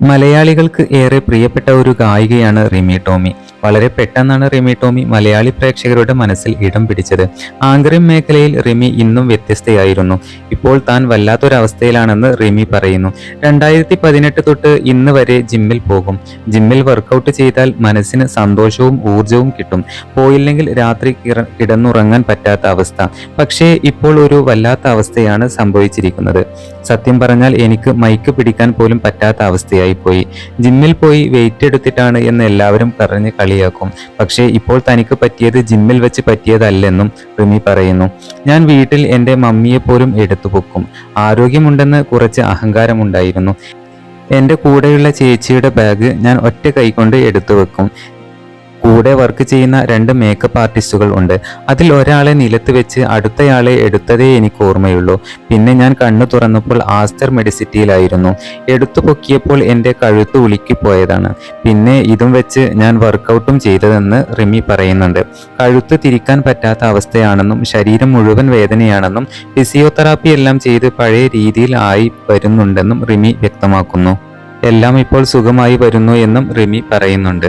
മലയാളികൾക്ക് ഏറെ പ്രിയപ്പെട്ട ഒരു ഗായികയാണ് റിമി ടോമി. വളരെ പെട്ടെന്നാണ് റിമി ടോമി മലയാളി പ്രേക്ഷകരുടെ മനസ്സിൽ ഇടം പിടിച്ചത്. ആങ്കറിം മേഖലയിൽ റിമി ഇന്നും വ്യത്യസ്തയായിരുന്നു. ഇപ്പോൾ താൻ വല്ലാത്തൊരവസ്ഥയിലാണെന്ന് റിമി പറയുന്നു. രണ്ടായിരത്തി പതിനെട്ട് തൊട്ട് ഇന്ന് വരെ ജിമ്മിൽ പോകും. ജിമ്മിൽ വർക്കൗട്ട് ചെയ്താൽ മനസ്സിന് സന്തോഷവും ഊർജവും കിട്ടും. പോയില്ലെങ്കിൽ രാത്രി കിടന്നുറങ്ങാൻ പറ്റാത്ത അവസ്ഥ. പക്ഷേ ഇപ്പോൾ ഒരു വല്ലാത്ത അവസ്ഥയാണ് സംഭവിച്ചിരിക്കുന്നത്. സത്യം പറഞ്ഞാൽ എനിക്ക് മൈക്ക് പിടിക്കാൻ പോലും പറ്റാത്ത അവസ്ഥയായി പോയി. ജിമ്മിൽ പോയി വെയിറ്റ് എടുത്തിട്ടാണ് എന്ന് എല്ലാവരും പറഞ്ഞ് കളിയാക്കും. പക്ഷേ ഇപ്പോൾ തനിക്ക് പറ്റിയത് ജിമ്മിൽ വെച്ച് പറ്റിയതല്ലെന്നും റിമി പറയുന്നു. ഞാൻ വീട്ടിൽ എന്റെ മമ്മിയെ പോലും എടുത്തു. പൊക്കും. ആരോഗ്യമുണ്ടെന്ന് കുറച്ച് അഹങ്കാരമുണ്ടായിരുന്നു. എന്റെ കൂടെയുള്ള ചേച്ചിയുടെ ബാഗ് ഞാൻ ഒറ്റ കൈകൊണ്ട് എടുത്തു വെക്കും കൂടെ വർക്ക് ചെയ്യുന്ന രണ്ട് മേക്കപ്പ് ആർട്ടിസ്റ്റുകൾ ഉണ്ട്. അതിൽ ഒരാളെ നിലത്ത് വെച്ച് അടുത്തയാളെ എടുത്തതേ എനിക്ക് ഓർമ്മയുള്ളൂ. പിന്നെ ഞാൻ കണ്ണു തുറന്നപ്പോൾ ആസ്റ്റർ മെഡിസിറ്റിയിലായിരുന്നു. എടുത്തു പൊക്കിയപ്പോൾ എന്റെ കഴുത്ത് ഉളുക്കി പോയതാണ് പിന്നെ ഇതും വെച്ച് ഞാൻ വർക്കൗട്ടും ചെയ്തതെന്ന് റിമി പറയുന്നുണ്ട്. കഴുത്ത് തിരിക്കാൻ പറ്റാത്ത അവസ്ഥയാണെന്നും ശരീരം മുഴുവൻ വേദനയാണെന്നും ഫിസിയോതെറാപ്പി എല്ലാം ചെയ്ത് പഴയ രീതിയിൽ ആയി വരുന്നുണ്ടെന്നും റിമി വ്യക്തമാക്കുന്നു. എല്ലാം ഇപ്പോൾ സുഖമായി വരുന്നു എന്നും റിമി പറയുന്നുണ്ട്.